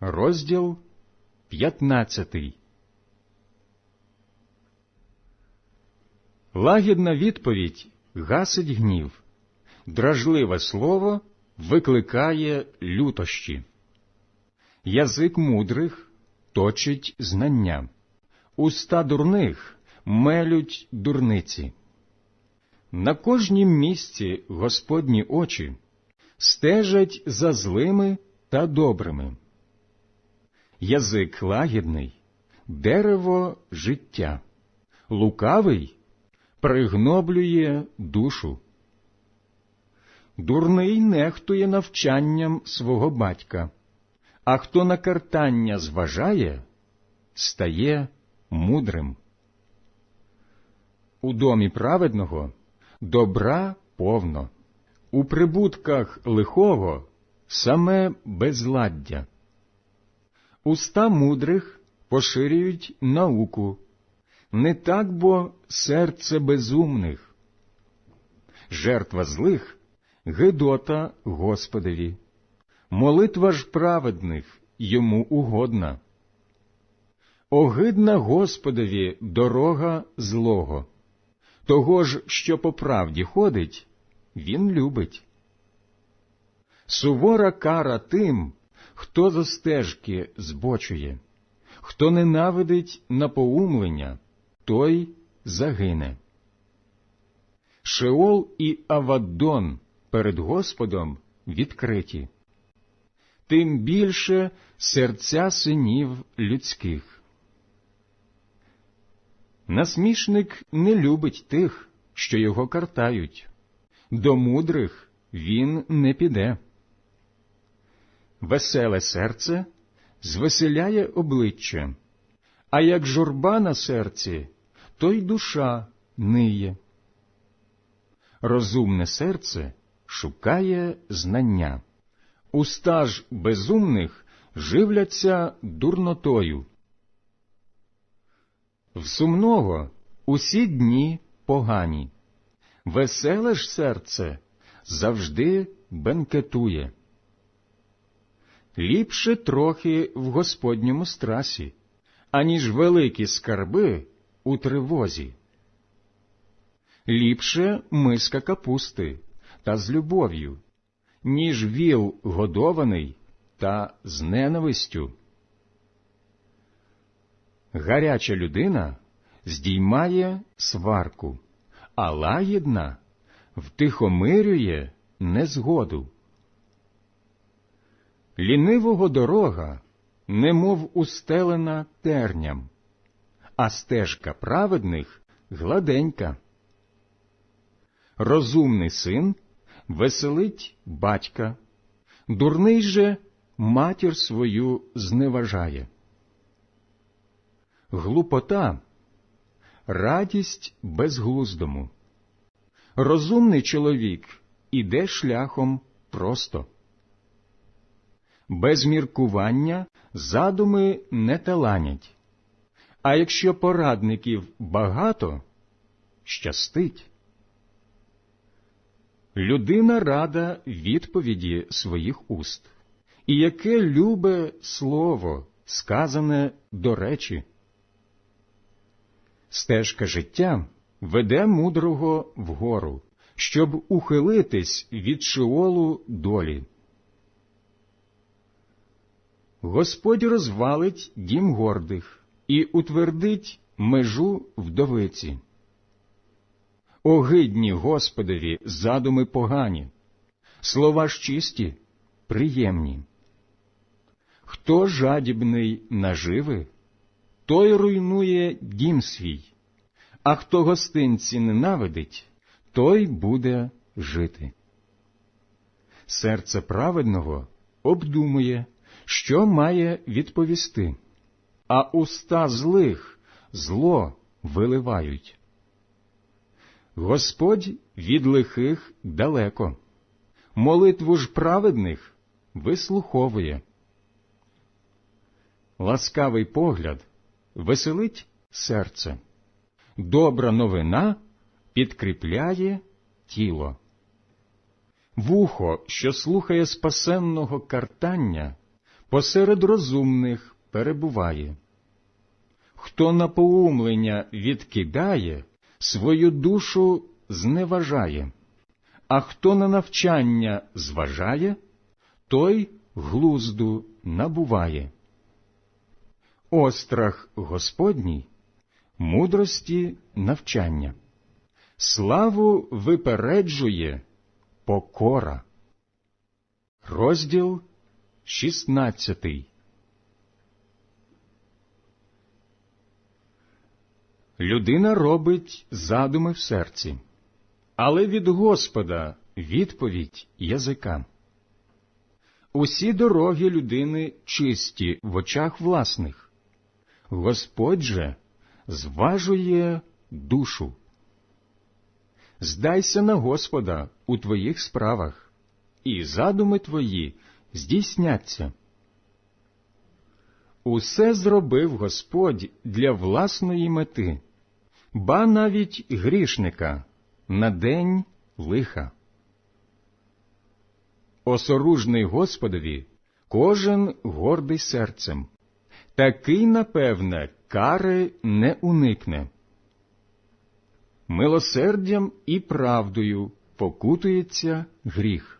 розділ 15. Лагідна відповідь гасить гнів, дражливе слово викликає лютощі. Язик мудрих точить знання, уста дурних мелють дурниці. На кожнім місці Господні очі стежать за злими та добрими. Язик лагідний, дерево життя, лукавий пригноблює душу. Дурний нехтує навчанням свого батька, а хто на картання зважає, стає мудрим. У домі праведного добра повно, у прибутках лихого саме безладдя. Уста мудрих поширюють науку, не так бо серце безумних. Жертва злих гидота Господеві, молитва ж праведних йому угодна. Огидна Господові дорога злого, того ж, що по правді ходить, він любить. Сувора кара тим, хто зо стежки збочує, хто ненавидить напоумлення, той загине. Шеол і Аваддон перед Господом відкриті, тим більше серця синів людських. Насмішник не любить тих, що його картають, до мудрих він не піде. Веселе серце звеселяє обличчя, а як журба на серці, то й душа ниє. Розумне серце шукає знання, уста ж безумних живляться дурнотою. В сумного усі дні погані, веселе ж серце завжди бенкетує. Ліпше трохи в Господньому страсі, аніж великі скарби у тривозі. Ліпше миска капусти та з любов'ю, ніж віл годований та з ненавистю. Гаряча людина здіймає сварку, а лагідна втихомирює незгоду. Лінивого дорога, немов устелена терням, а стежка праведних гладенька. Розумний син веселить батька, дурний же матір свою зневажає. Глупота радість безглуздому. Розумний чоловік іде шляхом просто. Без міркування задуми не таланять, а якщо порадників багато, щастить. Людина рада відповіді своїх уст, і яке любе слово, сказане до речі. Стежка життя веде мудрого вгору, щоб ухилитись від шиолу долі. Господь розвалить дім гордих і утвердить межу вдовиці. Огидні Господові задуми погані, слова ж чисті, приємні. Хто жадібний наживи, той руйнує дім свій, а хто гостинці ненавидить, той буде жити. Серце праведного обдумує, що має відповісти, а уста злих зло виливають. Господь від лихих далеко, молитву ж праведних вислуховує. Ласкавий погляд веселить серце, добра новина підкріпляє тіло. Вухо, що слухає спасенного картання, посеред розумних перебуває. Хто на поумлення відкидає, свою душу зневажає, а хто на навчання зважає, той глузду набуває. Острах Господній мудрості навчання, славу випереджує покора. Розділ шістнадцятий. Людина робить задуми в серці, але від Господа відповідь язика. Усі дороги людини чисті в очах власних. Господь же зважує душу. Здайся на Господа у твоїх справах, і задуми твої здійсняться. Усе зробив Господь для власної мети, ба навіть грішника на день лиха. Осоружний Господові кожен гордий серцем, такий, напевне, кари не уникне. Милосердям і правдою покутується гріх,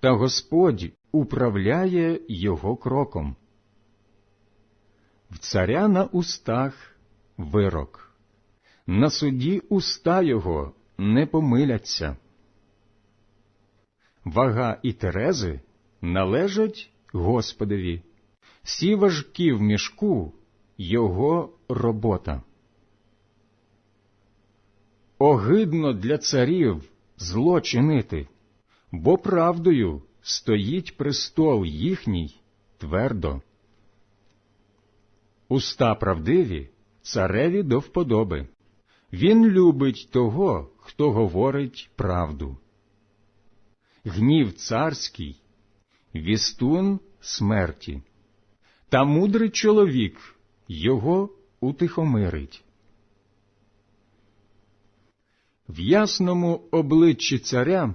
та Господь управляє його кроком. В царя на устах вирок, на суді уста його не помиляться. Вага і терези належать Господові, всі важкі в мішку його робота. Огидно для царів зло чинити, бо правдою стоїть престол їхній твердо. Уста правдиві цареві до вподоби. Він любить того, хто говорить правду. Гнів царський, вістун смерті, та мудрий чоловік його утихомирить. В ясному обличчі царя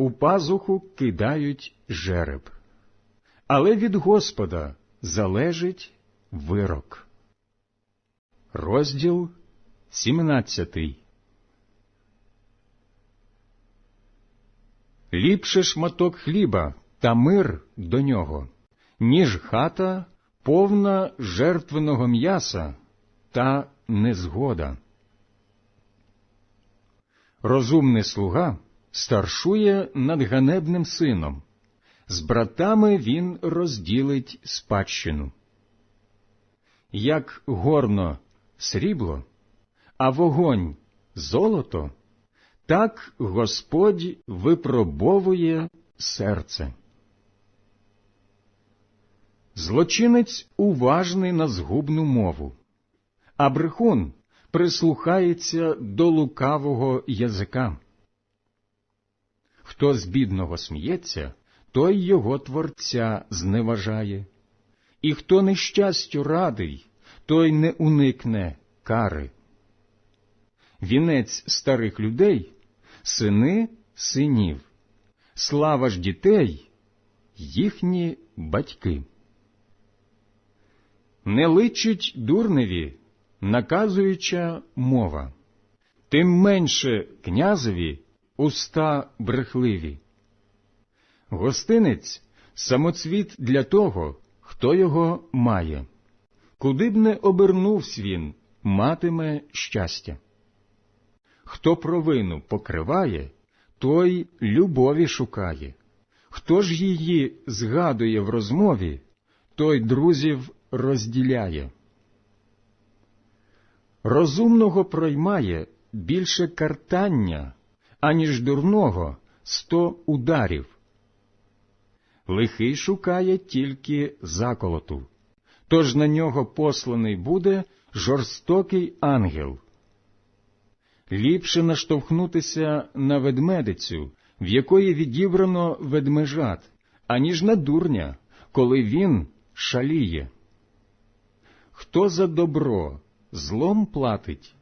У пазуху кидають жереб, але від Господа залежить вирок. Розділ 17 Ліпше шматок хліба та мир до нього, ніж хата повна жертвеного м'яса та незгода. Розумний слуга старшує над ганебним сином, з братами він розділить спадщину. Як горно срібло, а вогонь золото, так Господь випробовує серце. Злочинець уважний на згубну мову, а брехун прислухається до лукавого язика. Хто з бідного сміється, той його творця зневажає, і хто нещастю радий, той не уникне кари. Вінець старих людей сини синів, слава ж дітей їхні батьки. Не личить дурневі, наказуюча мова, тим менше князеві уста брехливі. Гостинець самоцвіт для того, хто його має. Куди б не обернувсь він, матиме щастя. Хто провину покриває, той любові шукає. Хто ж її згадує в розмові, той друзів розділяє. Розумного проймає більше картання, аніж дурного сто ударів. Лихий шукає тільки заколоту, тож на нього посланий буде жорстокий ангел. Ліпше наштовхнутися на ведмедицю, в якої відібрано ведмежат, аніж на дурня, коли він шаліє. Хто за добро злом платить,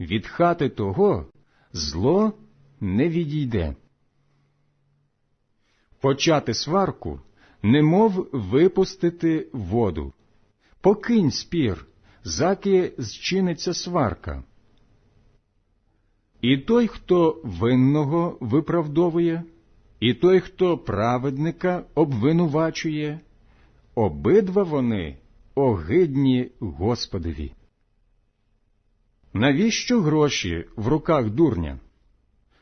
від хати того зло не відійде. Почати сварку, немов випустити воду. Покинь спір, заки зчиниться сварка. І той, хто винного виправдовує, і той, хто праведника обвинувачує, обидва вони огидні Господові. Навіщо гроші в руках дурня?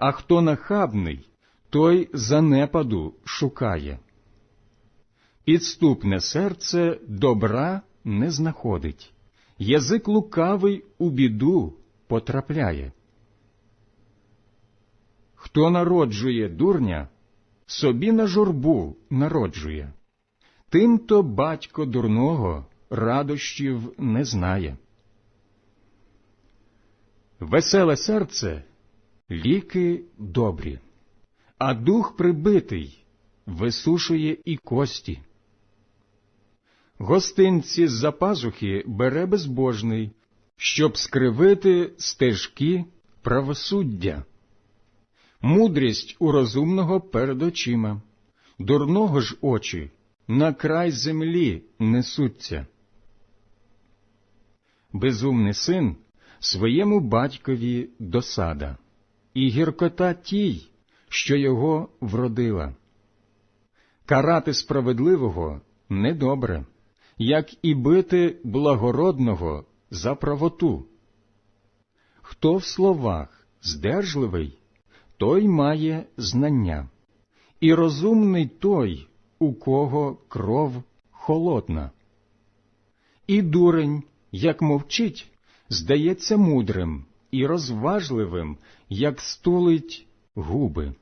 а хто нахабний, той занепаду шукає. Підступне серце добра не знаходить, язик лукавий у біду потрапляє. Хто народжує дурня, собі на журбу народжує, тимто батько дурного радощів не знає. Веселе серце ліки добрі, а дух прибитий висушує і кості. Гостинці з за пазухи бере безбожний, щоб скривити стежки правосуддя. Мудрість у розумного перед очима, дурного ж очі на край землі несуться. Безумний син своєму батькові досада, і гіркота тій, що його вродила. Карати справедливого недобре, як і бити благородного за правоту. Хто в словах здержливий, той має знання, і розумний той, у кого кров холодна. І дурень, як мовчить, здається мудрим і розважливим, як стулить губи.